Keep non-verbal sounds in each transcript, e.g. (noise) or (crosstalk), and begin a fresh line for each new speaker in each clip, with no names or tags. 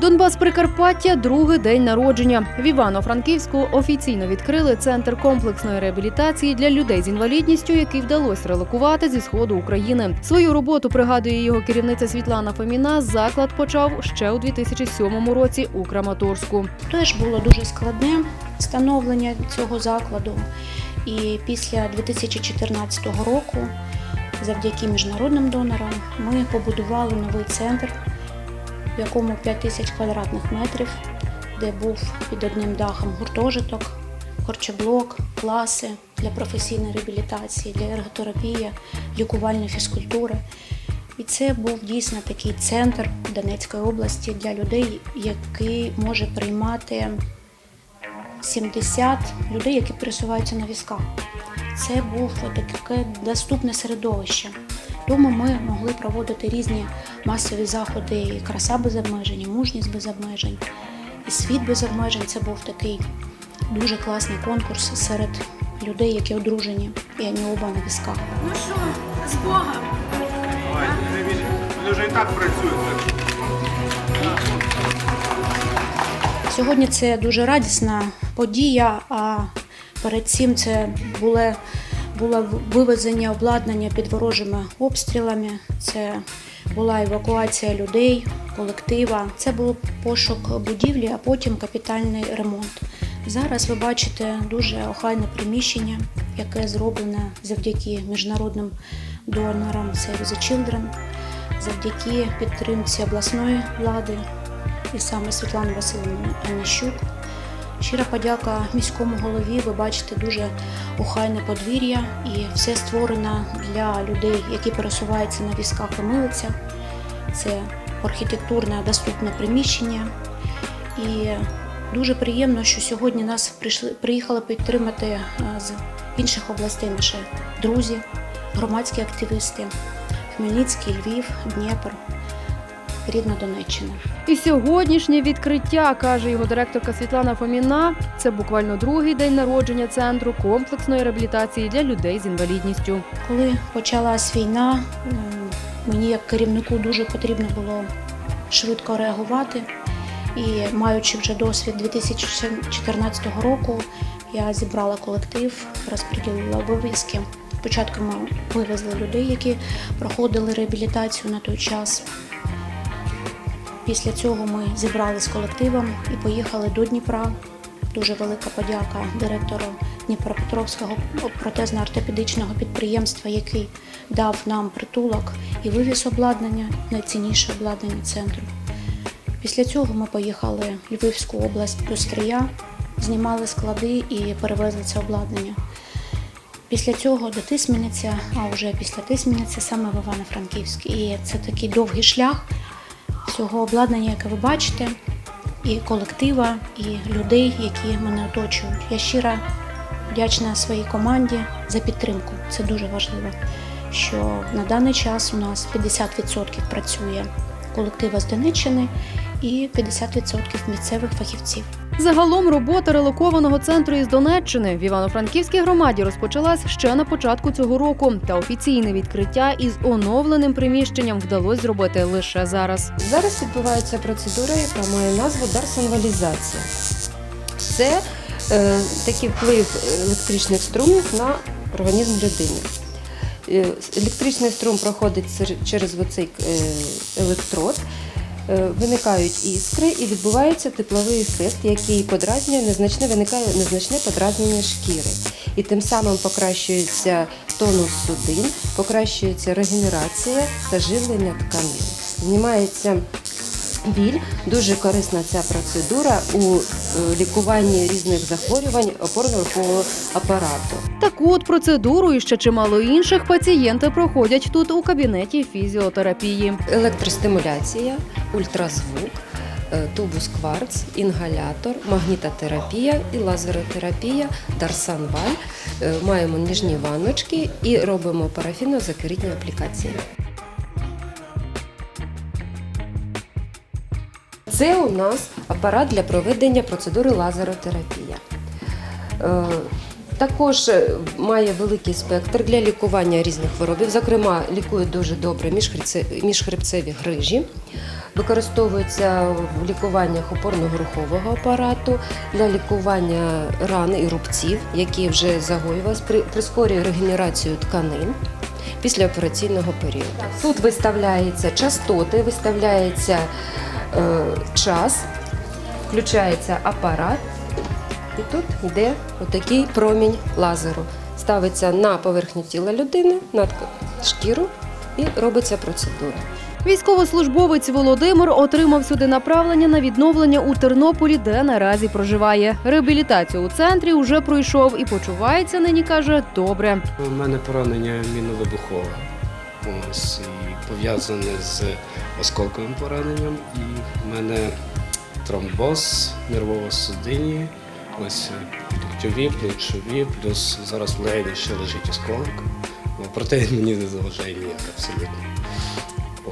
Донбас Прикарпаття другий день народження. В Івано-Франківську офіційно відкрили центр комплексної реабілітації для людей з інвалідністю, який вдалося релокувати зі сходу України. Свою роботу пригадує його керівниця Світлана Фоміна. Заклад почав ще у 2007 році у Краматорську.
Теж було дуже складне становлення цього закладу. І після 2014 року, завдяки міжнародним донорам, ми побудували новий центр, в якому 5 тисяч квадратних метрів, де був під одним дахом гуртожиток, харчоблок, класи для професійної реабілітації, для ерготерапії, лікувальної фізкультури. І це був дійсно такий центр Донецької області для людей, який може приймати 70 людей, які пересуваються на візках. Це був таке доступне середовище. Тому ми могли проводити різні масові заходи, і краса без обмежень, і мужність без обмежень, і світ без обмежень. Це був такий дуже класний конкурс серед людей, які одружені, і вони оба на візках.
Ну що, з Богом?
Ой, Вони вже і так працюють.
Сьогодні це дуже радісна подія, а перед цим це було, було вивезення обладнання під ворожими обстрілами. Це була евакуація людей, колектива. Це був пошук будівлі, а потім капітальний ремонт. Зараз ви бачите дуже охайне приміщення, яке зроблене завдяки міжнародним донорам Save the Children, завдяки підтримці обласної влади і саме Світлани Васильівни Аніщук. Щира подяка міському голові. Ви бачите дуже охайне подвір'я і все створено для людей, які пересуваються на візках і милицях. Це архітектурне доступне приміщення. І дуже приємно, що сьогодні нас прийшли, приїхали підтримати е, з інших областей наші друзі, громадські активісти Хмельницький, Львів, Дніпро, рідна Донеччина.
І сьогоднішнє відкриття, каже його директорка Світлана Фоміна, це буквально другий день народження центру комплексної реабілітації для людей з інвалідністю.
Коли почалась війна, мені як керівнику дуже потрібно було швидко реагувати. І маючи вже досвід 2014 року, я зібрала колектив, розподілила обов'язки. Спочатку ми вивезли людей, які проходили реабілітацію на той час. Після цього ми зібрали з колективом і поїхали до Дніпра. Дуже велика подяка директору Дніпропетровського протезно-ортопедичного підприємства, який дав нам притулок і вивіз обладнання, найцінніше обладнання центру. Після цього ми поїхали в Львівську область до знімали склади і перевезли це обладнання. Після цього до Тисмениця, а вже після Тисмениця саме в Івано-Франківськ. І це такий довгий шлях цього обладнання, яке ви бачите, і колектива, і людей, які мене оточують. Я щиро вдячна своїй команді за підтримку. Це дуже важливо. Що на даний час у нас 50% працює колектива з Донеччини і 50% місцевих фахівців.
Загалом робота релокованого центру із Донеччини в Івано-Франківській громаді розпочалась ще на початку цього року. Та офіційне відкриття із оновленим приміщенням вдалося зробити лише зараз.
Зараз відбувається процедура, яка має назву дарсонвалізація. Це е, такий вплив електричних струмів на організм людини. Е, електричний струм проходить через оцей е, електрод, виникають іскри і відбувається тепловий ефект, який подразнює незначне, виникає незначне подразнення шкіри. І тим самим покращується тонус судин, покращується регенерація та живлення тканин. Знімається біль. Дуже корисна ця процедура у е, лікуванні різних захворювань опорно-рухового апарату.
Таку от процедуру і ще чимало інших пацієнти проходять тут у кабінеті фізіотерапії.
Електростимуляція, ультразвук, е, тубус кварц, інгалятор, магнітотерапія і лазеротерапія, дарсанваль. Е, Маємо ніжні ванночки і робимо парафіно-закиритні аплікації. Це у нас апарат для проведення процедури лазеротерапія. Е, Також е, має великий спектр для лікування різних хвороб. Зокрема, лікує дуже добре міжхребцеві грижі. Використовується в лікуваннях опорно-рухового апарату для лікування ран і рубців, які вже загоювалися, при- прискорює регенерацію тканин післяопераційного періоду. Тут виставляються частоти, виставляється час, включається апарат, і тут йде отакий промінь лазеру. Ставиться на поверхню тіла людини, на тк- шкіру і робиться процедура.
Військовослужбовець Володимир отримав сюди направлення на відновлення у Тернополі, де наразі проживає. Реабілітацію у центрі уже пройшов і почувається нині каже добре.
У мене поранення міновибухове. Ось і пов'язане з осколковим пораненням. І в мене тромбоз нервово-судинні, ось ліктьові, плечові, плюс зараз в легені ще лежить осколок. О, Проте мені не заважає ніяк абсолютно. О,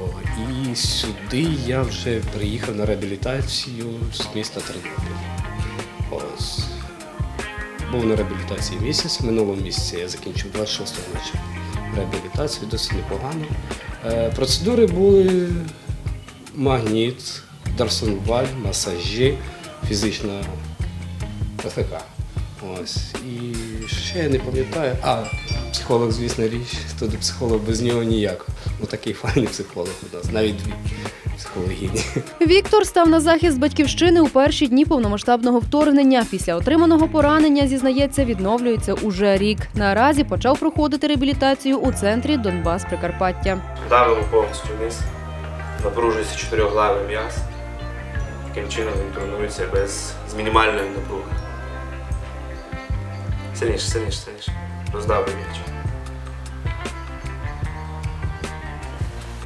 і сюди я вже приїхав на реабілітацію з міста Тернопіль. Ось. Був на реабілітації місяць. В минулому місяці я закінчив 26 ночі реабілітацію, досить непогано. Е, Процедури були магніт, дарсонваль, масажі, фізична ПТК. Ось. І ще я не пам'ятаю. А, психолог, звісно, річ, туди психолог без нього ніяк. Ну такий (laughs) файний психолог у нас, навіть дві психологині.
Віктор став на захист батьківщини у перші дні повномасштабного вторгнення. Після отриманого поранення зізнається, відновлюється уже рік. Наразі почав проходити реабілітацію у центрі Донбас Прикарпаття.
Давимо повністю вниз, напружується чотирьохглавий м'яз. Таким чином він тренується без з мінімальної напруги. Сильніше, сильніше, сильніше. Роздавлюй м'яч.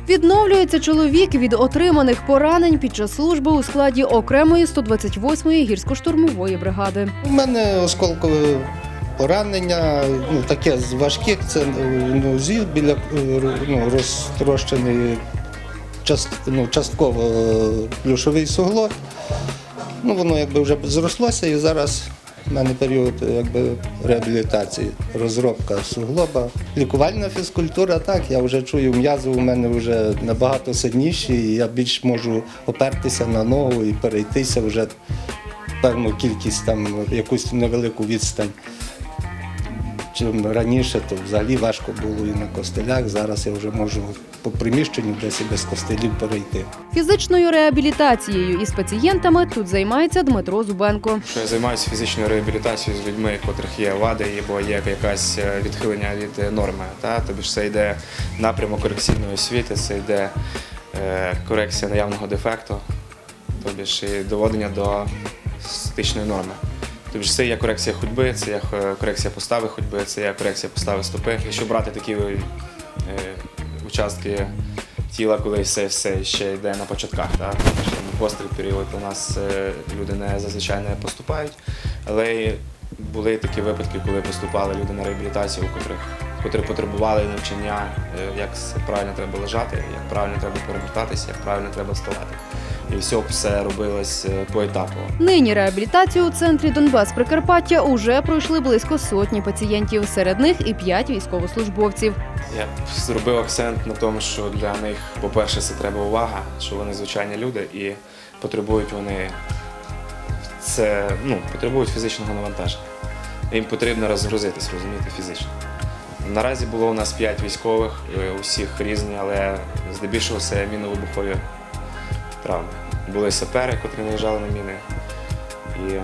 Відновлюється чоловік від отриманих поранень під час служби у складі окремої 128-ї гірсько-штурмової бригади.
У мене осколкове поранення, ну таке з важких, це ну, зі біля е, ну, розтрощений част, ну, частково е, плюшовий суглоб. Ну, воно якби вже зрослося і зараз в мене період якби, реабілітації, розробка суглоба. Лікувальна фізкультура, так, я вже чую, м'язи у мене вже набагато сильніші, і я більш можу опертися на ногу і перейтися вже певну кількість там якусь невелику відстань. Чим раніше, то взагалі важко було і на костелях. Зараз я вже можу по приміщенню десь і без костелів перейти.
Фізичною реабілітацією із пацієнтами тут займається Дмитро Зубенко.
що я займаюся фізичною реабілітацією з людьми, у котрих є вади, або є якась е, відхилення від е, норми. Та? Тобі ж це йде напрямок корекційної освіти, це йде е, корекція наявного дефекту, тобі ж і доводення до статичної норми. Тобі ж це є корекція ходьби, це є е, корекція постави ходьби, це є корекція постави стопи. Якщо брати такі е, участки тіла, коли все, все ще йде на початках, так? В гострий період у нас е, люди не зазвичай не поступають, але були такі випадки, коли поступали люди на реабілітацію, у котрих котрі потребували навчання, е, як правильно треба лежати, як правильно треба перевертатися, як правильно треба вставати. І все все робилось е, поетапово.
Нині реабілітацію у центрі Донбас Прикарпаття уже пройшли близько сотні пацієнтів. Серед них і п'ять військовослужбовців.
Я б зробив акцент на тому, що для них, по-перше, це треба увага, що вони звичайні люди і потребують вони це ну, потребують фізичного навантаження. Їм потрібно розгрузитись, розумієте, фізично. Наразі було у нас 5 військових, е, усіх різні, але здебільшого це міновибухові травми. Були сапери, котрі наїжджали на міни, і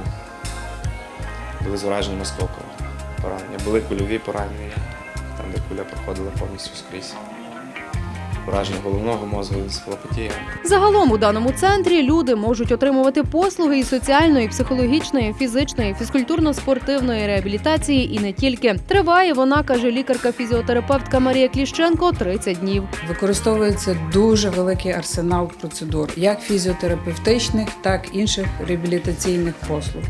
були з осколкового поранення. Були кульові поранення, там, де куля проходила повністю скрізь. Ураження головного мозку, енцефалопатія.
Загалом у даному центрі люди можуть отримувати послуги із соціальної, психологічної, фізичної, фізкультурно-спортивної реабілітації і не тільки. Триває вона, каже лікарка-фізіотерапевтка Марія Кліщенко, 30 днів.
Використовується дуже великий арсенал процедур, як фізіотерапевтичних, так і інших реабілітаційних послуг.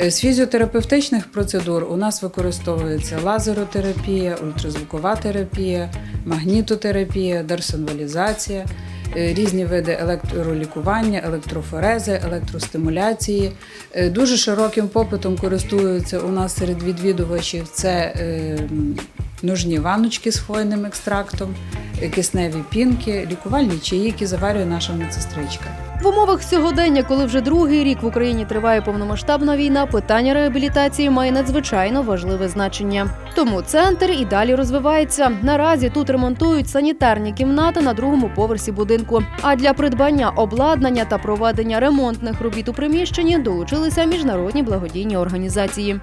Е, З фізіотерапевтичних процедур у нас використовується лазеротерапія, ультразвукова терапія, магнітотерапія, дерсонвалізація. е, різні види електролікування, електрофорези, електростимуляції. Е, Дуже широким попитом користуються у нас серед відвідувачів це нужні ванночки з хвойним екстрактом, кисневі пінки, лікувальні чаї, які заварює наша медсестричка.
В умовах сьогодення, коли вже другий рік в Україні триває повномасштабна війна, питання реабілітації має надзвичайно важливе значення. Тому центр і далі розвивається. Наразі тут ремонтують санітарні кімнати на другому поверсі будинку. А для придбання обладнання та проведення ремонтних робіт у приміщенні долучилися міжнародні благодійні організації.